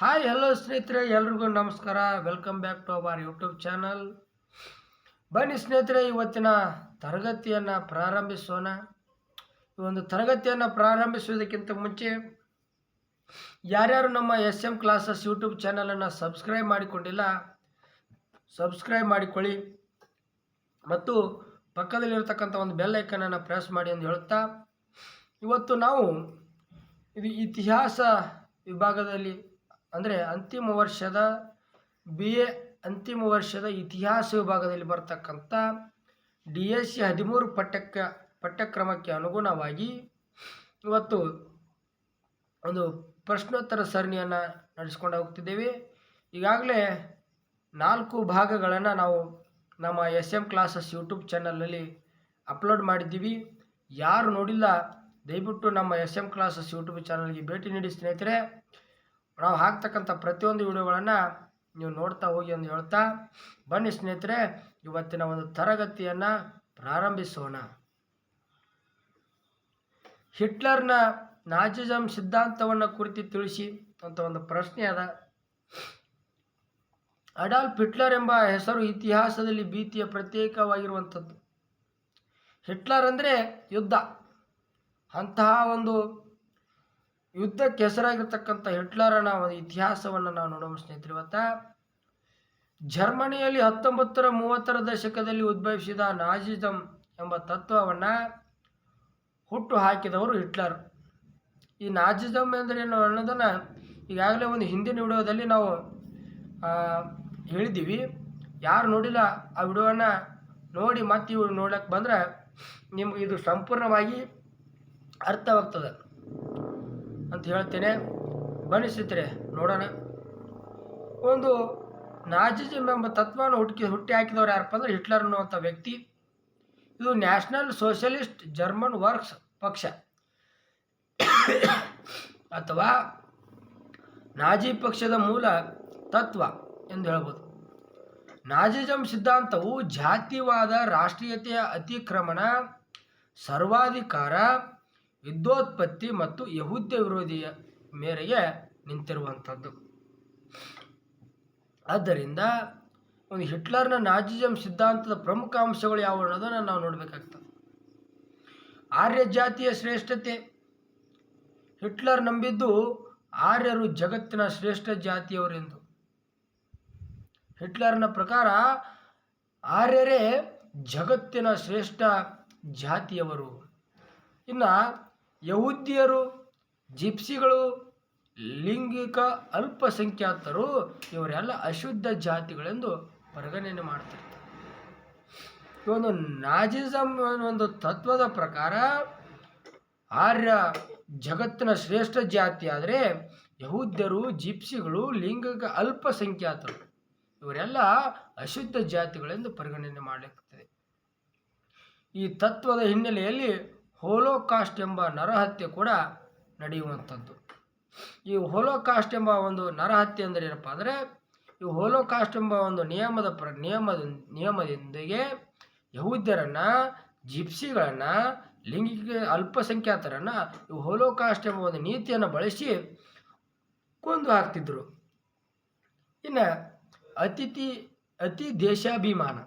Hi hello ಸ್ನೇಹಿತರೆ, ಎಲ್ರಿಗೂ ನಮಸ್ಕಾರ. Welcome back to our YouTube channel ಬನ್ನಿ ಸ್ನೇಹಿತರೆ, ಇವತ್ತಿನ ತರಗತಿಯನ್ನು ಪ್ರಾರಂಭಿಸೋಣ. ಈ ಒಂದು ತರಗತಿಯನ್ನು ಪ್ರಾರಂಭಿಸುವುದಕ್ಕಿಂತ ಮುಂಚೆ ಯಾರ್ಯಾರು ನಮ್ಮ ಎಸ್ ಎಂ ಕ್ಲಾಸಸ್ ಯೂಟ್ಯೂಬ್ ಚಾನಲನ್ನು ಸಬ್ಸ್ಕ್ರೈಬ್ ಮಾಡಿಕೊಂಡಿಲ್ಲ ಸಬ್ಸ್ಕ್ರೈಬ್ ಮಾಡಿಕೊಳ್ಳಿ. ಮತ್ತು ಪಕ್ಕದಲ್ಲಿರ್ತಕ್ಕಂಥ ಒಂದು ಬೆಲ್ ಐಕನನ್ನು ಪ್ರೆಸ್ ಮಾಡಿ ಎಂದು ಹೇಳುತ್ತಾ, ಇವತ್ತು ನಾವು ಇದು ಇತಿಹಾಸ ವಿಭಾಗದಲ್ಲಿ ಅಂದರೆ ಅಂತಿಮ ವರ್ಷದ ಬಿ ಎ ಅಂತಿಮ ವರ್ಷದ ಇತಿಹಾಸ ವಿಭಾಗದಲ್ಲಿ ಬರ್ತಕ್ಕಂಥ ಡಿ ಎಸ್ ಸಿ ಹದಿಮೂರು ಪಠ್ಯಕ್ಕೆ ಪಠ್ಯಕ್ರಮಕ್ಕೆ ಅನುಗುಣವಾಗಿ ಇವತ್ತು ಒಂದು ಪ್ರಶ್ನೋತ್ತರ ಸರಣಿಯನ್ನು ನಡೆಸ್ಕೊಂಡು ಹೋಗ್ತಿದ್ದೇವೆ. ಈಗಾಗಲೇ ನಾಲ್ಕು ಭಾಗಗಳನ್ನು ನಾವು ನಮ್ಮ ಎಸ್ ಎಂ ಕ್ಲಾಸಸ್ ಯೂಟ್ಯೂಬ್ ಚಾನಲಲ್ಲಿ ಅಪ್ಲೋಡ್ ಮಾಡಿದ್ದೀವಿ. ಯಾರು ನೋಡಿಲ್ಲ, ದಯವಿಟ್ಟು ನಮ್ಮ ಎಸ್ ಎಂ ಕ್ಲಾಸಸ್ ಯೂಟ್ಯೂಬ್ ಚಾನಲ್ಗೆ ಭೇಟಿ ನೀಡಿ ಸ್ನೇಹಿತರೆ. ನಾವು ಹಾಕ್ತಕ್ಕಂಥ ಪ್ರತಿಯೊಂದು ವಿಡಿಯೋಗಳನ್ನು ನೀವು ನೋಡ್ತಾ ಹೋಗಿ ಎಂದು ಹೇಳ್ತಾ, ಬನ್ನಿ ಸ್ನೇಹಿತರೆ, ಇವತ್ತಿನ ಒಂದು ತರಗತಿಯನ್ನು ಪ್ರಾರಂಭಿಸೋಣ. ಹಿಟ್ಲರ್ನ ನಾಜಿಸಮ್ ಸಿದ್ಧಾಂತವನ್ನು ಕುರಿತು ತಿಳಿಸಿ ಅಂತ ಒಂದು ಪ್ರಶ್ನೆ ಅದ. ಅಡಾಲ್ಫ್ ಹಿಟ್ಲರ್ ಎಂಬ ಹೆಸರು ಇತಿಹಾಸದಲ್ಲಿ ಭೀತಿಯ ಪ್ರತ್ಯೇಕವಾಗಿರುವಂಥದ್ದು. ಹಿಟ್ಲರ್ ಅಂದರೆ ಯುದ್ಧ. ಅಂತಹ ಒಂದು ಯುದ್ಧಕ್ಕೆ ಹೆಸರಾಗಿರ್ತಕ್ಕಂಥ ಹಿಟ್ಲರನ ಒಂದು ಇತಿಹಾಸವನ್ನು ನಾವು ನೋಡೋಣ ಸ್ನೇಹಿತರು. ಇವತ್ತ ಜರ್ಮನಿಯಲ್ಲಿ ಹತ್ತೊಂಬತ್ತರ ಮೂವತ್ತರ ದಶಕದಲ್ಲಿ ಉದ್ಭವಿಸಿದ ನಾಜಿಸಮ್ ಎಂಬ ತತ್ವವನ್ನು ಹುಟ್ಟು ಹಾಕಿದವರು ಹಿಟ್ಲರ್. ಈ ನಾಜಿಸಮ್ ಎಂದರೇನು ಅನ್ನೋದನ್ನು ಈಗಾಗಲೇ ಒಂದು ಹಿಂದಿನ ವಿಡಿಯೋದಲ್ಲಿ ನಾವು ಹೇಳಿದ್ದೀವಿ. ಯಾರು ನೋಡಿಲ್ಲ ಆ ವಿಡಿಯೋವನ್ನು ನೋಡಿ ಮತ್ತೆ ಇವು ನೋಡಕ್ಕೆ ಬಂದರೆ ನಿಮ್ಗೆ ಇದು ಸಂಪೂರ್ಣವಾಗಿ ಅರ್ಥವಾಗ್ತದೆ. ಅಂತ ಹೇಳ್ತೇನೆ. ಬನ್ನಿ ಸ್ನೇಹಿತರೆ, ನೋಡೋಣ. ಒಂದು ನಾಜಿಸಮ್ ಎಂಬ ತತ್ವವನ್ನು ಹುಟ್ಟಿ ಹುಟ್ಟಿ ಹಾಕಿದವರು ಯಾರಪ್ಪ ಅಂದರೆ ಹಿಟ್ಲರ್ ಅನ್ನುವಂಥ ವ್ಯಕ್ತಿ. ಇದು ನ್ಯಾಷನಲ್ ಸೋಷಲಿಸ್ಟ್ ಜರ್ಮನ್ ವರ್ಕ್ಸ್ ಪಕ್ಷ. ಅಥವಾ ನಾಜಿ ಪಕ್ಷದ ಮೂಲ ತತ್ವ ಎಂದು ಹೇಳ್ಬೋದು. ನಾಜಿಜಮ್ ಸಿದ್ಧಾಂತವು ಜಾತಿವಾದ ರಾಷ್ಟ್ರೀಯತೆಯ ಅತಿಕ್ರಮಣ, ಸರ್ವಾಧಿಕಾರ ವಿದ್ಯೋತ್ಪತ್ತಿ ಮತ್ತು ಯಹುದ್ಯ ವಿರೋಧಿಯ ಮೇರೆಗೆ ನಿಂತಿರುವಂಥದ್ದು. ಆದ್ದರಿಂದ ಒಂದು ಹಿಟ್ಲರ್ನ ನಾಜಿಜಮ್ ಸಿದ್ಧಾಂತದ ಪ್ರಮುಖ ಅಂಶಗಳು ಯಾವ ಅನ್ನೋದನ್ನು ನಾವು ನೋಡಬೇಕಾಗ್ತದೆ. ಆರ್ಯ ಜಾತಿಯ ಶ್ರೇಷ್ಠತೆ. ಹಿಟ್ಲರ್ ನಂಬಿದ್ದು ಆರ್ಯರು ಜಗತ್ತಿನ ಶ್ರೇಷ್ಠ ಜಾತಿಯವರೆಂದು. ಹಿಟ್ಲರ್ನ ಪ್ರಕಾರ ಆರ್ಯರೇ ಜಗತ್ತಿನ ಶ್ರೇಷ್ಠ ಜಾತಿಯವರು. ಇನ್ನು ಯಹೂದ್ಯರು, ಜಿಪ್ಸಿಗಳು, ಲಿಂಗಿಕ ಅಲ್ಪಸಂಖ್ಯಾತರು ಇವರೆಲ್ಲ ಅಶುದ್ಧ ಜಾತಿಗಳೆಂದು ಪರಿಗಣನೆ ಮಾಡ್ತಿರ್ತಾರೆ. ಈ ಒಂದು ನಾಜಿಸಮ್ ಒಂದು ತತ್ವದ ಪ್ರಕಾರ ಆರ್ಯ ಜಗತ್ತಿನ ಶ್ರೇಷ್ಠ ಜಾತಿ ಆದರೆ ಯಹೂದ್ಯರು, ಜಿಪ್ಸಿಗಳು, ಲಿಂಗಿಕ ಅಲ್ಪಸಂಖ್ಯಾತರು ಇವರೆಲ್ಲ ಅಶುದ್ಧ ಜಾತಿಗಳೆಂದು ಪರಿಗಣನೆ ಮಾಡಲಾಗುತ್ತದೆ ಈ ತತ್ವದ ಹಿನ್ನೆಲೆಯಲ್ಲಿ ಹೋಲೋಕಾಸ್ಟ್ ಎಂಬ ನರಹತ್ಯೆ ಕೂಡ ನಡೆಯುವಂಥದ್ದು. ಈ ಹೋಲೋಕಾಸ್ಟ್ ಎಂಬ ಒಂದು ನರಹತ್ಯೆ ಅಂದರೆ ಏನಪ್ಪ ಅಂದರೆ, ಈ ಹೋಲೋಕಾಸ್ಟ್ ಎಂಬ ಒಂದು ನಿಯಮದ ಪ್ರ, ನಿಯಮದ, ನಿಯಮದೊಂದಿಗೆ ಯಹೂದ್ಯರನ್ನು, ಜಿಪ್ಸಿಗಳನ್ನು, ಲಿಂಗಿಕ ಅಲ್ಪಸಂಖ್ಯಾತರನ್ನು ಈ ಹೋಲೋಕಾಸ್ಟ್ ಎಂಬ ಒಂದು ನೀತಿಯನ್ನು ಬಳಸಿ ಕೊಂದು ಹಾಕ್ತಿದ್ರು. ಇನ್ನು ಅತಿಥಿ ಅತಿ ದೇಶಾಭಿಮಾನ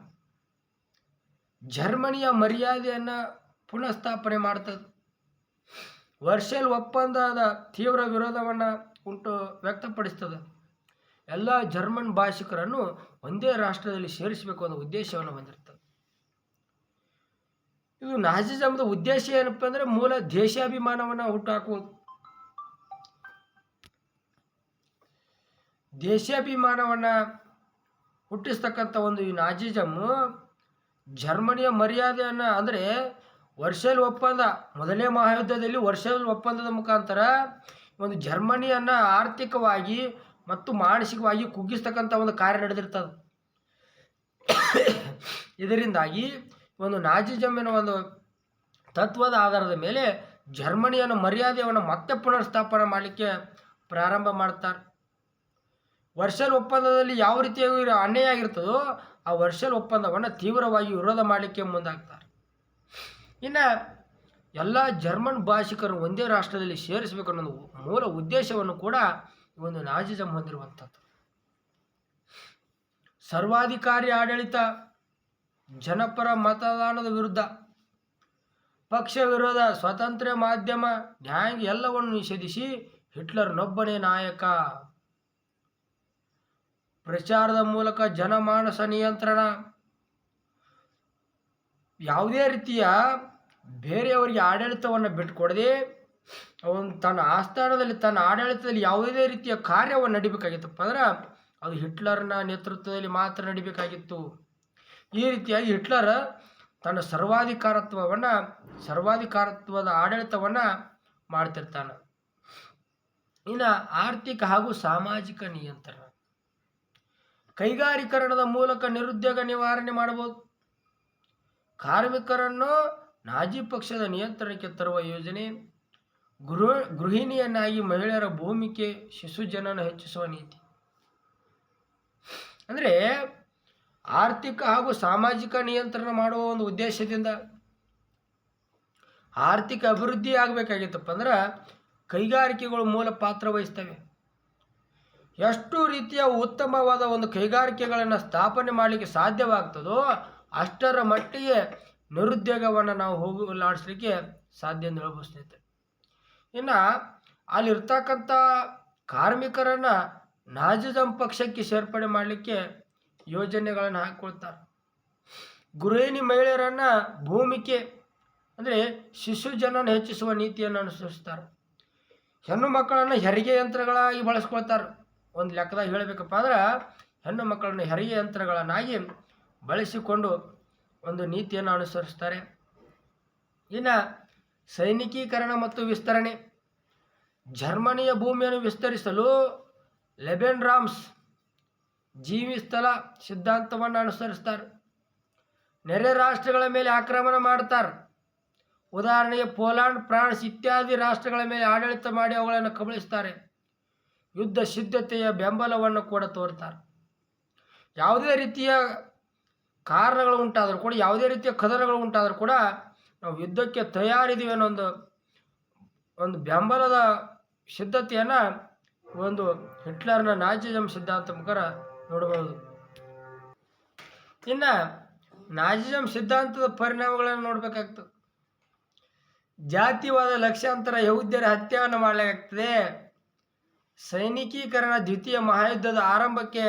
ಜರ್ಮನಿಯ ಮರ್ಯಾದೆಯನ್ನು ಪುನಃಸ್ಥಾಪನೆ ಮಾಡ್ತದೆ. ವರ್ಷಲ್ ಒಪ್ಪಂದದ ತೀವ್ರ ವಿರೋಧವನ್ನು ಉಂಟು ವ್ಯಕ್ತಪಡಿಸ್ತದೆ. ಎಲ್ಲ ಜರ್ಮನ್ ಭಾಷಿಕರನ್ನು ಒಂದೇ ರಾಷ್ಟ್ರದಲ್ಲಿ ಸೇರಿಸಬೇಕು ಅನ್ನೋ ಉದ್ದೇಶವನ್ನು ಹೊಂದಿರ್ತದೆ. ಇದು ನಾಜಿಸಮದ ಉದ್ದೇಶ ಏನಪ್ಪ ಅಂದರೆ ಮೂಲ ದೇಶಾಭಿಮಾನವನ್ನು ಹುಟ್ಟುಹಾಕುವುದು ದೇಶಾಭಿಮಾನವನ್ನು ಹುಟ್ಟಿಸ್ತಕ್ಕಂಥ ಒಂದು ಈ ನಾಜಿಸಮ್ಮು ಜರ್ಮನಿಯ ಮರ್ಯಾದೆಯನ್ನು ಅಂದರೆ ವರ್ಷಲ್ ಒಪ್ಪಂದ, ಮೊದಲನೇ ಮಹಾಯುದ್ಧದಲ್ಲಿ ವರ್ಷಲ್ ಒಪ್ಪಂದದ ಮುಖಾಂತರ ಒಂದು ಜರ್ಮನಿಯನ್ನು ಆರ್ಥಿಕವಾಗಿ ಮತ್ತು ಮಾನಸಿಕವಾಗಿ ಕುಗ್ಗಿಸ್ತಕ್ಕಂಥ ಒಂದು ಕಾರ್ಯ ನಡೆದಿರ್ತದೆ. ಇದರಿಂದಾಗಿ ಒಂದು ನಾಜಿಜಮ್ಮಿನ ಒಂದು ತತ್ವದ ಆಧಾರದ ಮೇಲೆ ಜರ್ಮನಿಯನ್ನು ಮರ್ಯಾದೆಯನ್ನು ಮತ್ತೆ ಪುನರ್ಸ್ಥಾಪನೆ ಮಾಡಲಿಕ್ಕೆ ಪ್ರಾರಂಭ ಮಾಡ್ತಾರೆ. ವರ್ಷಲ್ ಒಪ್ಪಂದದಲ್ಲಿ ಯಾವ ರೀತಿಯಾಗಿ ಅನ್ಯಾಯ ಆಗಿರ್ತದೋ ಆ ವರ್ಷಲ್ ಒಪ್ಪಂದವನ್ನು ತೀವ್ರವಾಗಿ ವಿರೋಧ ಮಾಡಲಿಕ್ಕೆ ಮುಂದಾಗ್ತಾರೆ. ಇನ್ನು ಎಲ್ಲ ಜರ್ಮನ್ ಭಾಷಿಕರು ಒಂದೇ ರಾಷ್ಟ್ರದಲ್ಲಿ ಸೇರಿಸಬೇಕು ಅನ್ನೋ ಮೂಲ ಉದ್ದೇಶವನ್ನು ಕೂಡ ಒಂದು ನಾಜಿಸಂ ಹೊಂದಿರುವಂಥದ್ದು. ಸರ್ವಾಧಿಕಾರಿ ಆಡಳಿತ, ಜನಪರ ಮತದಾನದ ವಿರುದ್ಧ, ಪಕ್ಷ ವಿರೋಧ, ಸ್ವತಂತ್ರ ಮಾಧ್ಯಮ ನ್ಯಾಯ ಎಲ್ಲವನ್ನು ನಿಷೇಧಿಸಿ ಹಿಟ್ಲರ್ನೊಬ್ಬನೇ ನಾಯಕ. ಪ್ರಚಾರದ ಮೂಲಕ ಜನಮಾನಸ ನಿಯಂತ್ರಣ. ಯಾವುದೇ ರೀತಿಯ ಬೇರೆಯವರಿಗೆ ಆಡಳಿತವನ್ನು ಬಿಟ್ಟುಕೊಡದೆ ಅವನು ತನ್ನ ಆಸ್ಥಾನದಲ್ಲಿ, ತನ್ನ ಆಡಳಿತದಲ್ಲಿ ಯಾವುದೇ ರೀತಿಯ ಕಾರ್ಯವನ್ನು ನಡಿಬೇಕಾಗಿತ್ತಪ್ಪ ಅಂದ್ರೆ ಅದು ಹಿಟ್ಲರ್ನ ನೇತೃತ್ವದಲ್ಲಿ ಮಾತ್ರ ನಡಿಬೇಕಾಗಿತ್ತು. ಈ ರೀತಿಯಾಗಿ ಹಿಟ್ಲರ್ ತನ್ನ ಸರ್ವಾಧಿಕಾರತ್ವವನ್ನು, ಸರ್ವಾಧಿಕಾರತ್ವದ ಆಡಳಿತವನ್ನು ಮಾಡ್ತಿರ್ತಾನೆ. ಇನ್ನು ಆರ್ಥಿಕ ಹಾಗೂ ಸಾಮಾಜಿಕ ನಿಯಂತ್ರಣ. ಕೈಗಾರೀಕರಣದ ಮೂಲಕ ನಿರುದ್ಯೋಗ ನಿವಾರಣೆ ಮಾಡಬಹುದು ಕಾರ್ಮಿಕರನ್ನು ನಾಜಿ ಪಕ್ಷದ ನಿಯಂತ್ರಣಕ್ಕೆ ತರುವ ಯೋಜನೆ, ಗೃಹ ಗೃಹಿಣಿಯನ್ನಾಗಿ ಮಹಿಳೆಯರ ಭೂಮಿಕೆ, ಶಿಶು ಜನನ ಹೆಚ್ಚಿಸುವ ನೀತಿ. ಅಂದರೆ ಆರ್ಥಿಕ ಹಾಗೂ ಸಾಮಾಜಿಕ ನಿಯಂತ್ರಣ ಮಾಡುವ ಒಂದು ಉದ್ದೇಶದಿಂದ ಆರ್ಥಿಕ ಅಭಿವೃದ್ಧಿ ಆಗಬೇಕಾಗಿತ್ತಪ್ಪ ಅಂದ್ರೆ ಕೈಗಾರಿಕೆಗಳು ಮೂಲ ಪಾತ್ರ ವಹಿಸ್ತವೆ. ಎಷ್ಟು ರೀತಿಯ ಉತ್ತಮವಾದ ಒಂದು ಕೈಗಾರಿಕೆಗಳನ್ನು ಸ್ಥಾಪನೆ ಮಾಡಲಿಕ್ಕೆ ಸಾಧ್ಯವಾಗ್ತದೋ ಅಷ್ಟರ ಮಟ್ಟಿಗೆ ನಿರುದ್ಯೋಗವನ್ನು ನಾವು ಹೋಗಲಾಡಿಸ್ಲಿಕ್ಕೆ ಸಾಧ್ಯ ಅಂತ ಹೇಳ್ಬೋದು ಸ್ನೇಹಿತರೆ ಇನ್ನು ಅಲ್ಲಿರ್ತಕ್ಕಂಥ ಕಾರ್ಮಿಕರನ್ನು ನಾಜಿಸಮ್ ಪಕ್ಷಕ್ಕೆ ಸೇರ್ಪಡೆ ಮಾಡಲಿಕ್ಕೆ ಯೋಜನೆಗಳನ್ನು ಹಾಕ್ಕೊಳ್ತಾರೆ ಗೃಹಿಣಿ ಮಹಿಳೆಯರನ್ನು ಭೂಮಿಕೆ ಅಂದರೆ ಶಿಶು ಜನನ ಹೆಚ್ಚಿಸುವ ನೀತಿಯನ್ನು ಅನುಸರಿಸ್ತಾರೆ. ಹೆಣ್ಣು ಮಕ್ಕಳನ್ನು ಹೆರಿಗೆ ಯಂತ್ರಗಳಾಗಿ ಬಳಸ್ಕೊಳ್ತಾರೆ. ಒಂದು ಲೆಕ್ಕದಾಗ ಹೇಳಬೇಕಪ್ಪ ಅಂದ್ರೆ ಹೆಣ್ಣು ಮಕ್ಕಳನ್ನು ಹೆರಿಗೆ ಯಂತ್ರಗಳನ್ನಾಗಿ ಬಳಸಿಕೊಂಡು ಒಂದು ನೀತಿಯನ್ನು ಅನುಸರಿಸ್ತಾರೆ. ಇನ್ನು ಸೈನಿಕೀಕರಣ ಮತ್ತು ವಿಸ್ತರಣೆ. ಜರ್ಮನಿಯ ಭೂಮಿಯನ್ನು ವಿಸ್ತರಿಸಲು ಲೆಬೆನ್ ರಾಮ್ಸ್ ಜೀವಿ ಸ್ಥಳ ಸಿದ್ಧಾಂತವನ್ನು ಅನುಸರಿಸ್ತಾರೆ. ನೆರೆ ರಾಷ್ಟ್ರಗಳ ಮೇಲೆ ಆಕ್ರಮಣ ಮಾಡ್ತಾರೆ. ಉದಾಹರಣೆಗೆ ಪೋಲಾಂಡ್ ಫ್ರಾನ್ಸ್ ಇತ್ಯಾದಿ ರಾಷ್ಟ್ರಗಳ ಮೇಲೆ ಆಡಳಿತ ಮಾಡಿ ಅವುಗಳನ್ನು ಕಬಳಿಸ್ತಾರೆ. ಯುದ್ಧ ಸಿದ್ಧತೆಯ ಬೆಂಬಲವನ್ನು ಕೂಡ ತೋರ್ತಾರೆ. ಯಾವುದೇ ರೀತಿಯ ಕಾರಣಗಳು ಉಂಟಾದರೂ ಕೂಡ, ಯಾವುದೇ ರೀತಿಯ ಕದನಗಳು ಉಂಟಾದರೂ ಕೂಡ ನಾವು ಯುದ್ಧಕ್ಕೆ ತಯಾರಿದ್ದೀವಿ ಅನ್ನೋ ಒಂದು ಒಂದು ಬೆಂಬಲದ ಸಿದ್ಧತೆಯನ್ನು ಒಂದು ಹಿಟ್ಲರ್ನ ನಾಜಿಸಮ್ ಸಿದ್ಧಾಂತ ಮುಖರ ನೋಡಬಹುದು. ಇನ್ನು ನಾಜಿಸಮ್ ಸಿದ್ಧಾಂತದ ಪರಿಣಾಮಗಳನ್ನು ನೋಡಬೇಕಾಗ್ತದೆ. ಜಾತಿವಾದ ಲಕ್ಷಾಂತರ ಯಹೂದ್ಯರ ಹತ್ಯೆಯನ್ನು ಮಾಡಲಾಗ್ತದೆ. ಸೈನಿಕೀಕರಣ ದ್ವಿತೀಯ ಮಹಾಯುದ್ಧದ ಆರಂಭಕ್ಕೆ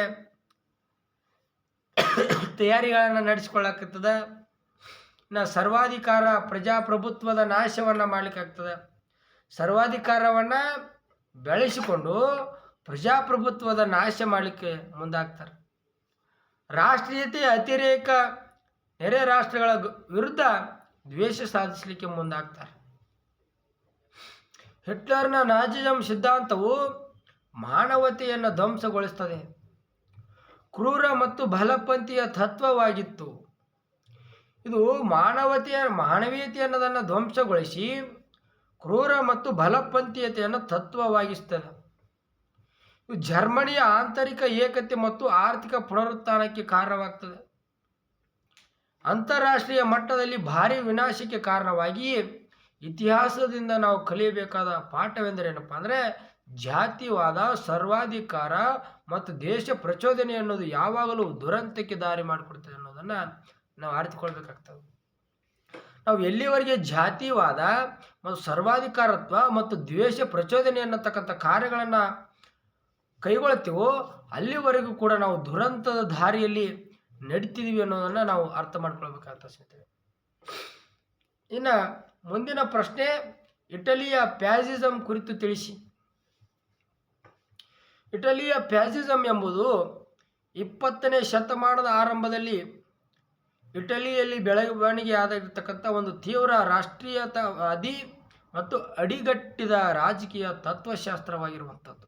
ತಯಾರಿಗಳನ್ನು ನಡೆಸ್ಕೊಳ್ಳಾಕತ್ತದ. ನಾ ಸರ್ವಾಧಿಕಾರ ಪ್ರಜಾಪ್ರಭುತ್ವದ ನಾಶವನ್ನು ಮಾಡಲಿಕ್ಕಾಗ್ತದೆ. ಸರ್ವಾಧಿಕಾರವನ್ನು ಬೆಳೆಸಿಕೊಂಡು ಪ್ರಜಾಪ್ರಭುತ್ವದ ನಾಶ ಮಾಡಲಿಕ್ಕೆ ಮುಂದಾಗ್ತಾರೆ. ರಾಷ್ಟ್ರೀಯತೆ ಅತಿರೇಕ ನೆರೆ ರಾಷ್ಟ್ರಗಳ ವಿರುದ್ಧ ದ್ವೇಷ ಸಾಧಿಸಲಿಕ್ಕೆ ಮುಂದಾಗ್ತಾರೆ. ಹಿಟ್ಲರ್ನ ನಾಜಿಜಂ ಸಿದ್ಧಾಂತವು ಮಾನವತೆಯನ್ನು ಧ್ವಂಸಗೊಳಿಸ್ತದೆ. ಕ್ರೂರ ಮತ್ತು ಬಲಪಂಥೀಯ ತತ್ವವಾಗಿತ್ತು. ಇದು ಮಾನವತೆಯ ಮಾನವೀಯತೆ ಅನ್ನೋದನ್ನು ಧ್ವಂಸಗೊಳಿಸಿ ಕ್ರೂರ ಮತ್ತು ಬಲಪಂಥೀಯತೆಯನ್ನು ತತ್ವವಾಗಿಸ್ತದೆ. ಇದು ಜರ್ಮನಿಯ ಆಂತರಿಕ ಏಕತೆ ಮತ್ತು ಆರ್ಥಿಕ ಪುನರುತ್ಥಾನಕ್ಕೆ ಕಾರಣವಾಗ್ತದೆ. ಅಂತಾರಾಷ್ಟ್ರೀಯ ಮಟ್ಟದಲ್ಲಿ ಭಾರಿ ವಿನಾಶಕ್ಕೆ ಕಾರಣವಾಗಿ ಇತಿಹಾಸದಿಂದ ನಾವು ಕಲಿಯಬೇಕಾದ ಪಾಠವೆಂದರೆ ಏನಪ್ಪ ಅಂದರೆ ಜಾತಿವಾದ, ಸರ್ವಾಧಿಕಾರ ಮತ್ತು ದೇಶ ಪ್ರಚೋದನೆ ಅನ್ನೋದು ಯಾವಾಗಲೂ ದುರಂತಕ್ಕೆ ದಾರಿ ಮಾಡಿಕೊಡ್ತದೆ ಅನ್ನೋದನ್ನು ನಾವು ಅರಿತುಕೊಳ್ಬೇಕಾಗ್ತದೆ. ನಾವು ಎಲ್ಲಿವರೆಗೆ ಜಾತಿವಾದ ಮತ್ತು ಸರ್ವಾಧಿಕಾರತ್ವ ಮತ್ತು ದ್ವೇಷ ಪ್ರಚೋದನೆ ಅನ್ನತಕ್ಕಂಥ ಕಾರ್ಯಗಳನ್ನು ಕೈಗೊಳ್ತೀವೋ ಅಲ್ಲಿವರೆಗೂ ಕೂಡ ನಾವು ದುರಂತದ ದಾರಿಯಲ್ಲಿ ನಡೀತಿದ್ದೀವಿ ಅನ್ನೋದನ್ನು ನಾವು ಅರ್ಥ ಮಾಡ್ಕೊಳ್ಬೇಕಾಗ್ತದೆ ಸ್ನೇಹಿತರೆ. ಇನ್ನು ಮುಂದಿನ ಪ್ರಶ್ನೆ, ಇಟಲಿಯ ಪ್ಯಾಸಿಸಮ್ ಕುರಿತು ತಿಳಿಸಿ. ಇಟಲಿಯ ಫ್ಯಾಸಿಸಂ ಎಂಬುದು ಇಪ್ಪತ್ತನೇ ಶತಮಾನದ ಆರಂಭದಲ್ಲಿ ಇಟಲಿಯಲ್ಲಿ ಬೆಳವಣಿಗೆ ಆಗಿರ್ತಕ್ಕಂಥ ಒಂದು ತೀವ್ರ ರಾಷ್ಟ್ರೀಯತಾವಾದಿ ಮತ್ತು ಅಡಿಗಟ್ಟಿದ ರಾಜಕೀಯ ತತ್ವಶಾಸ್ತ್ರವಾಗಿರುವಂಥದ್ದು.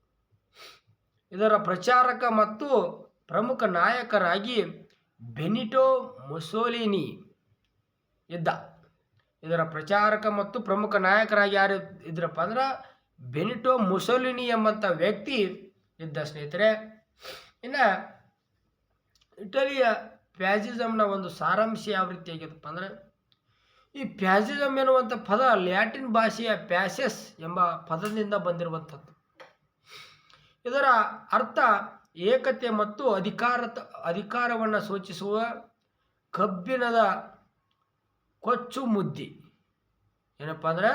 ಇದರ ಪ್ರಚಾರಕ ಮತ್ತು ಪ್ರಮುಖ ನಾಯಕರಾಗಿ ಬೆನಿಟೋ ಮುಸೋಲಿನಿ ಇದ್ದ. ಇದರ ಪ್ರಚಾರಕ ಮತ್ತು ಪ್ರಮುಖ ನಾಯಕರಾಗಿ ಯಾರು ಇದ್ರಪ್ಪ ಅಂದ್ರೆ ಬೆನಿಟೋ ಮುಸೋಲಿನಿ ಎಂಬಂಥ ವ್ಯಕ್ತಿ ಇದ್ದ ಸ್ನೇಹಿತರೆ, ಇನ್ನು ಇಟಲಿಯ ಪ್ಯಾಜಿಸಮ್ನ ಒಂದು ಸಾರಾಂಶ ಯಾವ ರೀತಿ ಆಗಿದಪ್ಪ ಅಂದರೆ, ಈ ಪ್ಯಾಜಿಸಮ್ ಎನ್ನುವಂಥ ಪದ ಲ್ಯಾಟಿನ್ ಭಾಷೆಯ ಪ್ಯಾಸಸ್ ಎಂಬ ಪದದಿಂದ ಬಂದಿರುವಂಥದ್ದು. ಇದರ ಅರ್ಥ ಏಕತೆ ಮತ್ತು ಅಧಿಕಾರ ಅಧಿಕಾರವನ್ನು ಸೂಚಿಸುವ ಕಬ್ಬಿಣದ ಕೊಚ್ಚು ಮುದ್ದಿ. ಏನಪ್ಪ ಅಂದ್ರೆ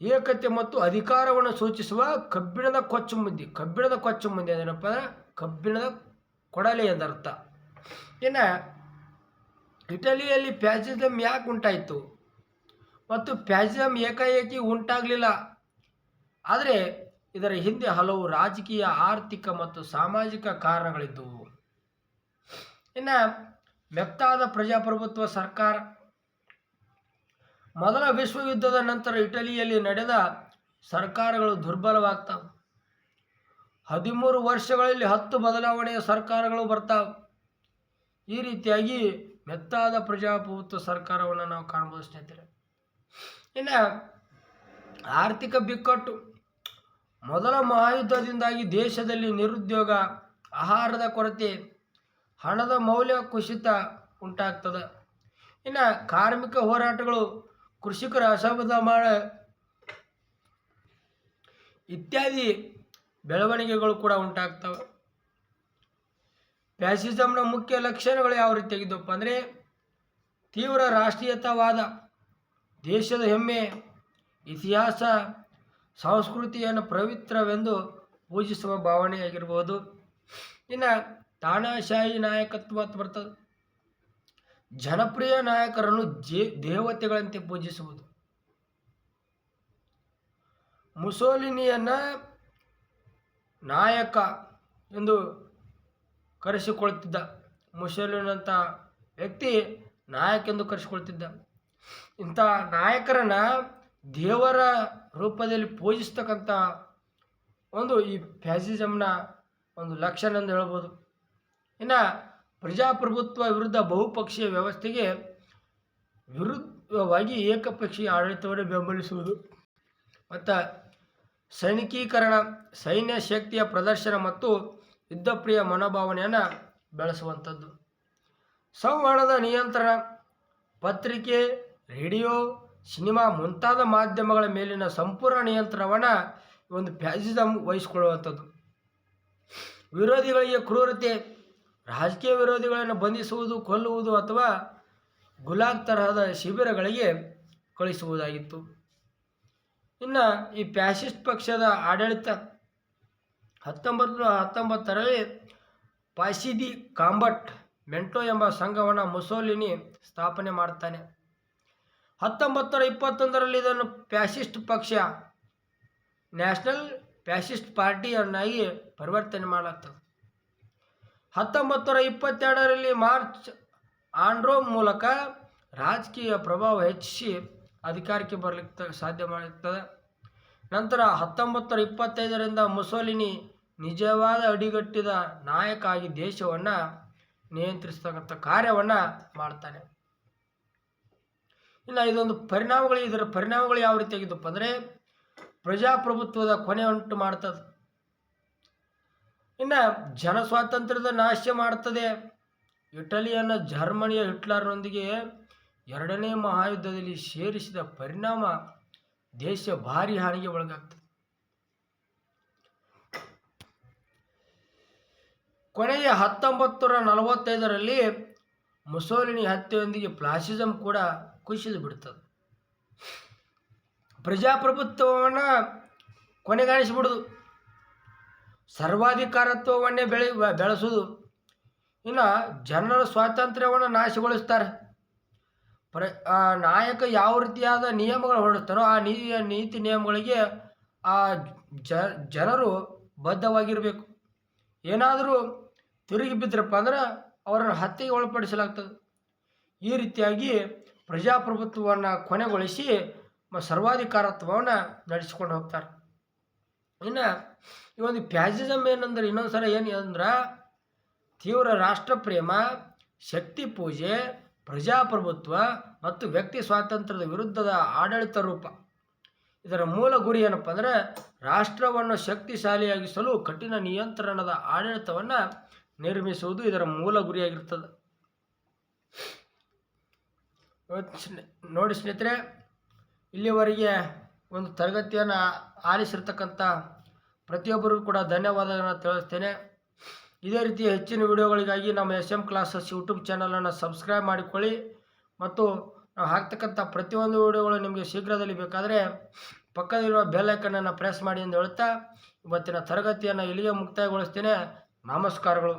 ಏಕತೆ ಮತ್ತು ಅಧಿಕಾರವನ್ನು ಸೂಚಿಸುವ ಕಬ್ಬಿಣದ ಕೊಚ್ಚು ಮುಂದಿ ಕಬ್ಬಿಣದ ಕೊಚ್ಚು ಮುಂದಿ ಅದೇನಪ್ಪ ಅಂದ್ರೆ ಕಬ್ಬಿಣದ ಕೊಡಲಿ ಎಂದರ್ಥ ಇನ್ನು ಇಟಲಿಯಲ್ಲಿ ಪ್ಯಾಸಿಸಮ್ ಯಾಕೆ ಉಂಟಾಯಿತು? ಮತ್ತು ಪ್ಯಾಸಿಸಮ್ ಏಕಾಏಕಿ ಉಂಟಾಗಲಿಲ್ಲ. ಆದರೆ ಇದರ ಹಿಂದೆ ಹಲವು ರಾಜಕೀಯ, ಆರ್ಥಿಕ ಮತ್ತು ಸಾಮಾಜಿಕ ಕಾರಣಗಳಿದ್ದವು. ಇನ್ನು ವ್ಯಕ್ತಾದ ಪ್ರಜಾಪ್ರಭುತ್ವ ಸರ್ಕಾರ ಮೊದಲ ವಿಶ್ವಯುದ್ಧದ ನಂತರ ಇಟಲಿಯಲ್ಲಿ ನಡೆದ ಸರ್ಕಾರಗಳು ದುರ್ಬಲವಾಗ್ತವೆ. ಹದಿಮೂರು ವರ್ಷಗಳಲ್ಲಿ ಹತ್ತು ಬದಲಾವಣೆಯ ಸರ್ಕಾರಗಳು ಬರ್ತಾವೆ. ಈ ರೀತಿಯಾಗಿ ಮೆತ್ತಾದ ಪ್ರಜಾಪ್ರಭುತ್ವ ಸರ್ಕಾರವನ್ನು ನಾವು ಕಾಣ್ಬೋದು ಸ್ನೇಹಿತರೆ. ಇನ್ನು ಆರ್ಥಿಕ ಬಿಕ್ಕಟ್ಟು. ಮೊದಲ ಮಹಾಯುದ್ಧದಿಂದಾಗಿ ದೇಶದಲ್ಲಿ ನಿರುದ್ಯೋಗ, ಆಹಾರದ ಕೊರತೆ, ಹಣದ ಮೌಲ್ಯ ಕುಸಿತ ಉಂಟಾಗ್ತದೆ. ಇನ್ನು ಕಾರ್ಮಿಕ ಹೋರಾಟಗಳು ಕೃಷಿಕರ ಅಸಮಾಧಾನ ಇತ್ಯಾದಿ ಬೆಳವಣಿಗೆಗಳು ಕೂಡ ಉಂಟಾಗ್ತವೆ. ಫ್ಯಾಸಿಸಮ್ನ ಮುಖ್ಯ ಲಕ್ಷಣಗಳು ಯಾವ ರೀತಿ ರೀತಿಯಾಗಿದ್ದಪ್ಪ ಅಂದರೆ ತೀವ್ರ ರಾಷ್ಟ್ರೀಯತಾವಾದ, ದೇಶದ ಹೆಮ್ಮೆ, ಇತಿಹಾಸ, ಸಂಸ್ಕೃತಿಯನ್ನು ಪವಿತ್ರವೆಂದು ಪೂಜಿಸುವ ಭಾವನೆಯಾಗಿರ್ಬೋದು. ಇನ್ನು ತಾನಾಶಾಹಿ ನಾಯಕತ್ವ ಅಂತ ಬರ್ತದೆ. ಜನಪ್ರಿಯ ನಾಯಕರನ್ನು ಜೇ, ದೇವತೆಗಳಂತೆ ಪೂಜಿಸುವುದು. ಮುಸೋಲಿನಿಯನ್ನ ನಾಯಕ ಎಂದು ಕರೆಸಿಕೊಳ್ತಿದ್ದ ಮುಸೋಲಿನಂಥ ವ್ಯಕ್ತಿ ನಾಯಕ ಎಂದು ಕರೆಸಿಕೊಳ್ತಿದ್ದ. ಇಂಥ ನಾಯಕರನ್ನ ದೇವರ ರೂಪದಲ್ಲಿ ಪೂಜಿಸ್ತಕ್ಕಂಥ ಒಂದು ಈ ಫ್ಯಾಸಿಸಮ್ನ ಒಂದು ಲಕ್ಷಣ ಎಂದು ಹೇಳ್ಬೋದು. ಇನ್ನು ಪ್ರಜಾಪ್ರಭುತ್ವ ವಿರುದ್ಧ ಬಹುಪಕ್ಷೀಯ ವ್ಯವಸ್ಥೆಗೆ ವಿರುದ್ಧವಾಗಿ ಏಕಪಕ್ಷೀಯ ಆಡಳಿತವನ್ನು ಬೆಂಬಲಿಸುವುದು. ಮತ್ತು ಸೈನಿಕೀಕರಣ, ಸೈನ್ಯ ಶಕ್ತಿಯ ಪ್ರದರ್ಶನ ಮತ್ತು ಯುದ್ಧಪ್ರಿಯ ಮನೋಭಾವನೆಯನ್ನು ಬೆಳೆಸುವಂಥದ್ದು. ಸಂವಹನದ ನಿಯಂತ್ರಣ, ಪತ್ರಿಕೆ, ರೇಡಿಯೋ, ಸಿನಿಮಾ ಮುಂತಾದ ಮಾಧ್ಯಮಗಳ ಮೇಲಿನ ಸಂಪೂರ್ಣ ನಿಯಂತ್ರಣವನ್ನು ಒಂದು ಫ್ಯಾಸಿಸಮ್ ವಹಿಸಿಕೊಳ್ಳುವಂಥದ್ದು. ವಿರೋಧಿಗಳಿಗೆ ಕ್ರೂರತೆ ರಾಜಕೀಯ ವಿರೋಧಿಗಳನ್ನು ಬಂಧಿಸುವುದು, ಕೊಲ್ಲುವುದು ಅಥವಾ ಗುಲಾಗ್ ತರಹದ ಶಿಬಿರಗಳಿಗೆ ಕಳಿಸುವುದಾಗಿತ್ತು ಇನ್ನು ಈ ಫ್ಯಾಸಿಸ್ಟ್ ಪಕ್ಷದ ಆಡಳಿತ ಹತ್ತೊಂಬತ್ತು ಹತ್ತೊಂಬತ್ತರಲ್ಲಿ ಪಾಸಿದಿ ಕಾಂಬಟ್ ಮೆಂಟೋ ಎಂಬ ಸಂಘವನ್ನು ಮುಸೋಲಿನಿ ಸ್ಥಾಪನೆ ಮಾಡ್ತಾನೆ. ಹತ್ತೊಂಬತ್ತರ ಇಪ್ಪತ್ತೊಂದರಲ್ಲಿ ಇದನ್ನು ಫ್ಯಾಸಿಸ್ಟ್ ಪಕ್ಷ ನ್ಯಾಷನಲ್ ಫ್ಯಾಸಿಸ್ಟ್ ಪಾರ್ಟಿಯನ್ನಾಗಿ ಪರಿವರ್ತನೆ ಮಾಡಲಾಗ್ತದೆ. ಹತ್ತೊಂಬತ್ತರ ಇಪ್ಪತ್ತೆರಡರಲ್ಲಿ ಮಾರ್ಚ್ ಆಂಡ್ರೋ ಮೂಲಕ ರಾಜಕೀಯ ಪ್ರಭಾವ ಹೆಚ್ಚಿಸಿ ಅಧಿಕಾರಕ್ಕೆ ಬರಲಿಕ್ಕೆ ಸಾಧ್ಯ ಮಾಡುತ್ತದೆ ನಂತರ ಹತ್ತೊಂಬತ್ತರ ಇಪ್ಪತ್ತೈದರಿಂದ ಮುಸೋಲಿನಿ ನಿಜವಾದ ಅಡಿಗಟ್ಟಿದ ನಾಯಕ ಆಗಿ ದೇಶವನ್ನು ನಿಯಂತ್ರಿಸ್ತಕ್ಕಂಥ ಕಾರ್ಯವನ್ನು ಮಾಡ್ತಾನೆ. ಇನ್ನು ಇದೊಂದು ಪರಿಣಾಮಗಳು, ಇದರ ಪರಿಣಾಮಗಳು ಯಾವ ರೀತಿಯಾಗಿದ್ದಪ್ಪ ಅಂದರೆ ಪ್ರಜಾಪ್ರಭುತ್ವದ ಕೊನೆ ಉಂಟು ಮಾಡ್ತದೆ. ಇನ್ನು ಜನ ಸ್ವಾತಂತ್ರ್ಯದ ನಾಶ ಮಾಡ್ತದೆ. ಇಟಲಿಯನ್ನು ಜರ್ಮನಿಯ ಹಿಟ್ಲರ್ನೊಂದಿಗೆ ಎರಡನೇ ಮಹಾಯುದ್ಧದಲ್ಲಿ ಸೇರಿಸಿದ ಪರಿಣಾಮ ದೇಶ ಭಾರಿ ಹಾನಿಗೆ ಒಳಗಾಗ್ತದೆ. ಕೊನೆಯ ಹತ್ತೊಂಬತ್ತರ ನಲವತ್ತೈದರಲ್ಲಿ ಮುಸೋಲಿನಿ ಹತ್ಯೆಯೊಂದಿಗೆ ಪ್ಲಾಸಿಸಮ್ ಕೂಡ ಕುಸಿದು ಬಿಡ್ತದೆ. ಪ್ರಜಾಪ್ರಭುತ್ವವನ್ನು ಕೊನೆಗಾಣಿಸಿಬಿಡೋದು. ಸರ್ವಾಧಿಕಾರತ್ವವನ್ನೇ ಬೆಳೆ, ಬೆಳೆಸೋದು. ಇನ್ನು ಜನರ ಸ್ವಾತಂತ್ರ್ಯವನ್ನು ನಾಶಗೊಳಿಸ್ತಾರೆ. ಪ್ರ ನಾಯಕ ಯಾವ ರೀತಿಯಾದ ನಿಯಮಗಳು ಹೊರಡುತ್ತಾರೋ ಆ ನೀ, ನೀತಿ ನಿಯಮಗಳಿಗೆ ಆ ಜನರು ಬದ್ಧವಾಗಿರಬೇಕು. ಏನಾದರೂ ತಿರುಗಿ ಬಿದ್ದರಪ್ಪ ಅಂದ್ರೆ ಅವರನ್ನು ಹತ್ಯೆಗೆ ಒಳಪಡಿಸಲಾಗ್ತದೆ. ಈ ರೀತಿಯಾಗಿ ಪ್ರಜಾಪ್ರಭುತ್ವವನ್ನು ಕೊನೆಗೊಳಿಸಿ ಸರ್ವಾಧಿಕಾರತ್ವವನ್ನು ನಡೆಸಿಕೊಂಡು ಹೋಗ್ತಾರೆ. ಇನ್ನು ಈ ಒಂದು ಫ್ಯಾಸಿಸಮ್ ಏನಂದ್ರೆ ಇನ್ನೊಂದು ಸಲ ಏನು ಅಂದ್ರೆ ತೀವ್ರ ರಾಷ್ಟ್ರ ಪ್ರೇಮ ಶಕ್ತಿ ಪೂಜೆ, ಪ್ರಜಾಪ್ರಭುತ್ವ ಮತ್ತು ವ್ಯಕ್ತಿ ಸ್ವಾತಂತ್ರ್ಯದ ವಿರುದ್ಧದ ಆಡಳಿತ ರೂಪ. ಇದರ ಮೂಲ ಗುರಿ ಏನಪ್ಪ ಅಂದರೆ ರಾಷ್ಟ್ರವನ್ನು ಶಕ್ತಿಶಾಲಿಯಾಗಿಸಲು ಕಠಿಣ ನಿಯಂತ್ರಣದ ಆಡಳಿತವನ್ನು ನಿರ್ಮಿಸುವುದು ಇದರ ಮೂಲ ಗುರಿಯಾಗಿರ್ತದೆ. ನೋಡಿ ಸ್ನೇಹಿತರೆ, ಇಲ್ಲಿವರೆಗೆ ಒಂದು ತರಗತಿಯನ್ನು ಆಲಿಸಿರ್ತಕ್ಕಂಥ ಪ್ರತಿಯೊಬ್ಬರಿಗೂ ಕೂಡ ಧನ್ಯವಾದಗಳನ್ನು ತಿಳಿಸ್ತೇನೆ. ಇದೇ ರೀತಿ ಹೆಚ್ಚಿನ ವಿಡಿಯೋಗಳಿಗಾಗಿ ನಮ್ಮ ಎಸ್ ಎಂ ಕ್ಲಾಸಸ್ ಯೂಟ್ಯೂಬ್ ಚಾನಲನ್ನು ಸಬ್ಸ್ಕ್ರೈಬ್ ಮಾಡಿಕೊಳ್ಳಿ. ಮತ್ತು ನಾವು ಹಾಕ್ತಕ್ಕಂಥ ಪ್ರತಿಯೊಂದು ವಿಡಿಯೋಗಳು ನಿಮಗೆ ಶೀಘ್ರದಲ್ಲಿ ಬೇಕಾದರೆ ಪಕ್ಕದಲ್ಲಿರುವ ಬೆಲ್ ಐಕನನ್ನು ಪ್ರೆಸ್ ಮಾಡಿ ಎಂದು ಹೇಳುತ್ತಾ ಇವತ್ತಿನ ತರಗತಿಯನ್ನು ಇಲ್ಲಿಗೆ ಮುಕ್ತಾಯಗೊಳಿಸ್ತೇನೆ. ನಮಸ್ಕಾರಗಳು.